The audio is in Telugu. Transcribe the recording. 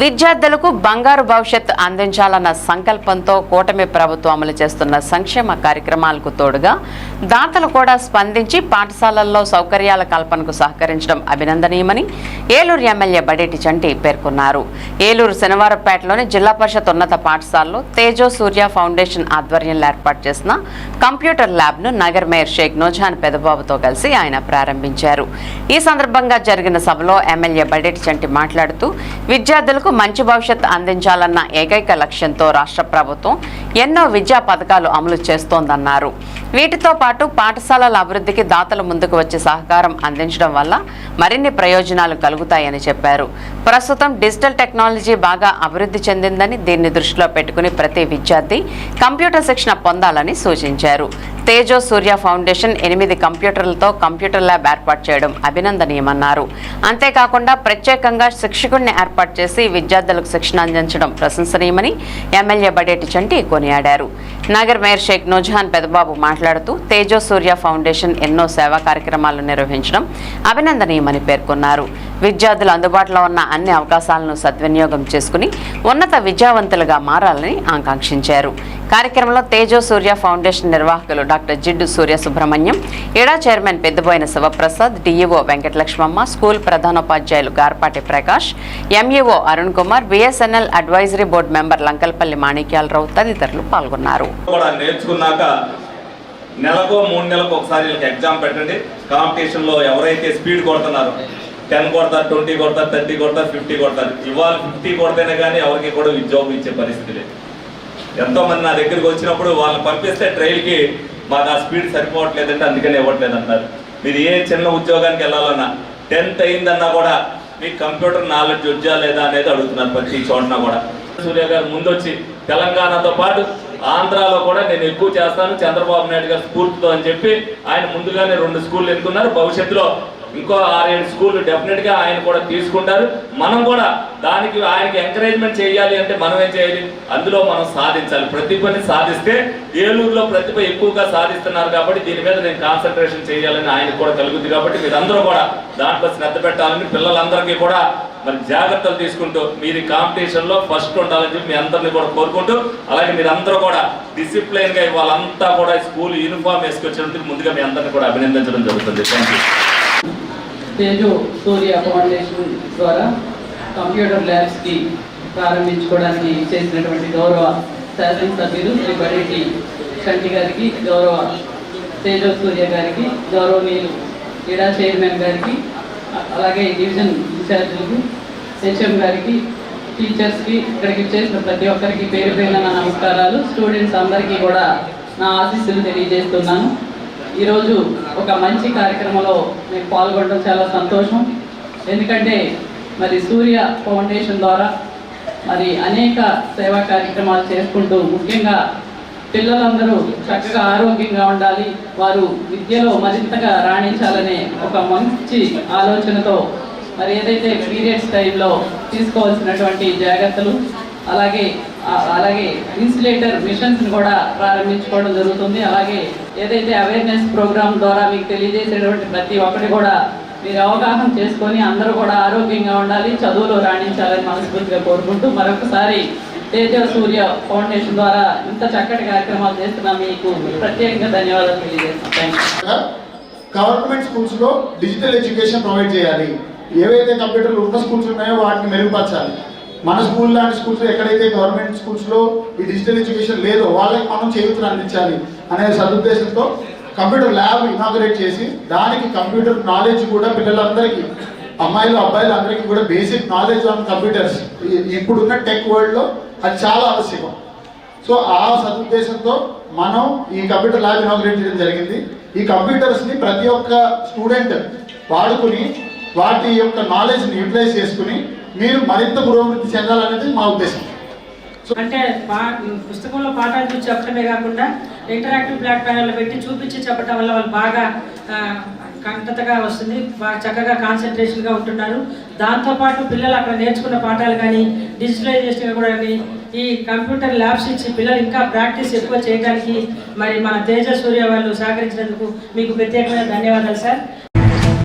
విద్యార్థులకు బంగారు భవిష్యత్ అందించాలన్న సంకల్పంతో కూటమి ప్రభుత్వం అమలు చేస్తున్న సంక్షేమ కార్యక్రమాలకు తోడుగా దాతలు కూడా స్పందించి పాఠశాలల్లో సౌకర్యాల కల్పనకు సహకరించడం అభినందనీయమని ఏలూరు ఎమ్మెల్యే బడేటి చంటి పేర్కొన్నారు. ఏలూరు శనివారపేటలోని జిల్లా పరిషత్ ఉన్నత పాఠశాలలో తేజో సూర్య ఫౌండేషన్ ఆధ్వర్యంలో ఏర్పాటు చేసిన కంప్యూటర్ ల్యాబ్ను నగర్ మేయర్ షేక్ నోజాన్ పెదబాబుతో కలిసి ఆయన ప్రారంభించారు. ఈ సందర్భంగా జరిగిన సభలో ఎమ్మెల్యే బడేటి చంటి మాట్లాడుతూ విద్యార్థులకు మంచి భవిష్యత్ అందించాలన్న ఏకైక లక్ష్యంతో రాష్ట్ర ప్రభుత్వం ఎన్నో విద్యా పథకాలు అమలు చేస్తోందన్నారు. వీటితో పాటు పాఠశాలల అభివృద్ధికి దాతలు ముందుకు వచ్చి సహకారం అందించడం వల్ల మరిన్ని ప్రయోజనాలు కలుగుతాయని చెప్పారు. ప్రస్తుతం డిజిటల్ టెక్నాలజీ బాగా అభివృద్ధి చెందిందని దీన్ని దృష్టిలో పెట్టుకుని ప్రతి విద్యార్థి కంప్యూటర్ శిక్షణ పొందాలని సూచించారు. తేజో సూర్య ఫౌండేషన్ ఎనిమిది కంప్యూటర్లతో కంప్యూటర్ ల్యాబ్ ఏర్పాటు చేయడం అభినందనీయమన్నారు. అంతేకాకుండా ప్రత్యేకంగా శిక్షకుడిని ఏర్పాటు చేసి విద్యార్థులకు శిక్షణ అందించడం ప్రశంసనీయమని ఎమ్మెల్యే బడేటి చంటి కొనియాడారు. నగర్ మేయర్ షేక్ నూజహాన్ పెదబాబు మాట్లాడుతూ తేజో సూర్య ఫౌండేషన్ ఎన్నో సేవా కార్యక్రమాలు నిర్వహించడం అభినందనీయమని పేర్కొన్నారు. విద్యార్థులు అందుబాటులో ఉన్న అన్ని అవకాశాలను సద్వినియోగం చేసుకుని ఉన్నత విద్యావంతులుగా మారాలని ఆకాంక్షించారు. కార్యక్రమంలో తేజో సూర్య ఫౌండేషన్ నిర్వాహకులు డాక్టర్ జిడ్డు సూర్య సుబ్రహ్మణ్యం ఇడా chairman Peddaboina Sivaprasad DEO Venkatalakshmamma school ప్రధానోపాధ్యాయులు Garapati Prakash MEO Arun Kumar BSNL advisory board member Lankalapalli Manikyalarao తదితరులు పాల్గొన్నారు. నెలకో మూడు నెలలకు ఒకసారి వీళ్ళకి ఎగ్జామ్ పెట్టండి. కాంపిటీషన్లో ఎవరైతే స్పీడ్ కొడుతున్నారో టెన్ కొడతారు ట్వంటీ కొడతారు థర్టీ కొడతారు ఫిఫ్టీ కొడతారు. ఇవాళ ఫిఫ్టీ కొడితేనే కానీ ఎవరికి కూడా ఉద్యోగం ఇచ్చే పరిస్థితి లేదు. ఎంతోమంది నా దగ్గరికి వచ్చినప్పుడు వాళ్ళని పంపిస్తే ట్రైల్కి మాకు ఆ స్పీడ్ సరిపోవట్లేదంటే అందుకని ఇవ్వట్లేదు అంటారు మీరు ఏ చిన్న ఉద్యోగానికి వెళ్ళాలన్నా టెన్త్ అయిందన్నా కూడా మీకు కంప్యూటర్ నాలెడ్జ్ వచ్చా లేదా అనేది అడుగుతున్నారు ప్రతి చోటన కూడా. సూర్య గారు ముందొచ్చి తెలంగాణతో పాటు ఆంధ్రాలో కూడా నేను ఎక్కువ చేస్తాను. చంద్రబాబు నాయుడు గారి స్ఫూర్తితో అని చెప్పి ఆయన ముందుగానే రెండు స్కూళ్ళు ఎన్నుకున్నారు. భవిష్యత్తులో ఇంకో ఆరేడు స్కూళ్ళు డెఫినెట్గా ఆయన కూడా తీసుకుంటారు. మనం కూడా దానికి ఆయనకి ఎంకరేజ్మెంట్ చేయాలి అంటే మనం ఏం చేయాలి? అందులో మనం సాధించాలి. ప్రతిభని సాధిస్తే ఏలూరులో ప్రతిభ ఎక్కువగా సాధిస్తున్నారు కాబట్టి దీని మీద నేను కాన్సన్ట్రేషన్ చేయాలని ఆయనకు కూడా కలుగుద్ది కాబట్టి మీరందరూ కూడా దాంట్లో శ్రద్ధ పెట్టాలని పిల్లలందరికీ కూడా మరి జాగ్రత్తలు తీసుకుంటూ మీరు కాంపిటీషన్లో కాంపిటీషన్లో ఫస్ట్ ఉండాలని చెప్పి మీ అందరినీ కూడా కోరుకుంటూ అలాగే మీరందరూ కూడా డిసిప్లైన్గా వాళ్ళంతా కూడా స్కూల్ యూనిఫామ్ వేసుకొచ్చినందుకు ముందుగా మీ అందరిని కూడా అభినందించడం జరుగుతుంది. థ్యాంక్ యూ తేజో సూర్య ఫౌండేషన్ ద్వారా కంప్యూటర్ ల్యాబ్స్కి ప్రారంభించుకోవడానికి చేసినటువంటి గౌరవ శాసనసభ్యులు శ్రీ బడేటి కంటి గారికి గౌరవ తేజో సూర్య గారికి గౌరవనీయులు క్రీడా చైర్మన్ గారికి అలాగే డివిజన్ ఇన్ఛార్జీలకు హెచ్ఎం గారికి టీచర్స్కి ఇక్కడికి చేసిన ప్రతి ఒక్కరికి పేరు పేరున నా నమస్కారాలు. స్టూడెంట్స్ అందరికీ కూడా నా ఆశీస్సులు తెలియజేస్తున్నాను. ఈరోజు ఒక మంచి కార్యక్రమంలో మేము పాల్గొనడం చాలా సంతోషం. ఎందుకంటే మరి సూర్య ఫౌండేషన్ ద్వారా మరి అనేక సేవా కార్యక్రమాలు చేసుకుంటూ ముఖ్యంగా పిల్లలందరూ చక్కగా ఆరోగ్యంగా ఉండాలి వారు విద్యలో మరింతగా రాణించాలనే ఒక మంచి ఆలోచనతో మరి ఏదైతే పీరియడ్స్ టైంలో తీసుకోవాల్సినటువంటి జాగ్రత్తలు అలాగే అలాగే ఇన్సులేటర్ మిషన్స్ కూడా ప్రారంభించుకోవడం జరుగుతుంది. అలాగే ఏదైతే అవేర్నెస్ ప్రోగ్రామ్ ద్వారా మీకు తెలియజేసేటువంటి ప్రతి ఒక్కటి కూడా మీరు అవగాహన చేసుకొని అందరూ కూడా ఆరోగ్యంగా ఉండాలి చదువులో రాణించాలని మనస్ఫూర్తిగా కోరుకుంటూ మరొకసారి తేజ సూర్య ఫౌండేషన్ ద్వారా ఇంత చక్కటి కార్యక్రమాలు చేస్తున్నా మీకు ప్రత్యేకంగా ధన్యవాదాలు తెలియజేస్తున్నాను. గవర్నమెంట్ స్కూల్స్లో డిజిటల్ ఎడ్యుకేషన్ ప్రొవైడ్ చేయాలి. ఏవైతే కంప్యూటర్లు ఉన్న స్కూల్స్ ఉన్నాయో వాటిని మెరుగుపరచాలి. మన స్కూల్ లాంటి స్కూల్స్ ఎక్కడైతే గవర్నమెంట్ స్కూల్స్లో ఈ డిజిటల్ ఎడ్యుకేషన్ లేదో వాళ్ళకి మనం చేయూతను అందించాలి అనే సదుద్దేశంతో కంప్యూటర్ ల్యాబ్ ఇనాగరేట్ చేసి దానికి కంప్యూటర్ నాలెడ్జ్ కూడా పిల్లలందరికీ అమ్మాయిలు అబ్బాయిలు అందరికీ కూడా బేసిక్ నాలెడ్జ్ ఆన్ కంప్యూటర్స్ ఇప్పుడున్న టెక్ వరల్డ్లో అది చాలా ఆవశ్యకం. సో ఆ సదుద్దేశంతో మనం ఈ కంప్యూటర్ ల్యాబ్ ఇనాగ్రేట్ చేయడం జరిగింది. ఈ కంప్యూటర్స్ని ప్రతి ఒక్క స్టూడెంట్ వాడుకుని వాటి యొక్క నాలెడ్జ్ని యూటిలైజ్ చేసుకుని మీరు మరింత పురోభివృద్ధి చెందాలనేది మా ఉద్దేశం. అంటే పా పుస్తకంలో పాఠాలు చూసి చెప్పడమే కాకుండా ఇంటరాక్టివ్ ప్లాట్ఫామ్లో పెట్టి చూపించి చెప్పడం వల్ల వాళ్ళు బాగా కంటతగా వస్తుంది బాగా చక్కగా కాన్సన్ట్రేషన్గా ఉంటున్నారు. దాంతోపాటు పిల్లలు అక్కడ నేర్చుకున్న పాఠాలు కానీ డిజిటలైజేషన్ కూడా కానీ ఈ కంప్యూటర్ ల్యాబ్స్ ఇచ్చి పిల్లలు ఇంకా ప్రాక్టీస్ ఎక్కువ చేయడానికి మరి మన తేజ సూర్య వాళ్ళు సహకరించినందుకు మీకు ప్రత్యేకమైన ధన్యవాదాలు సార్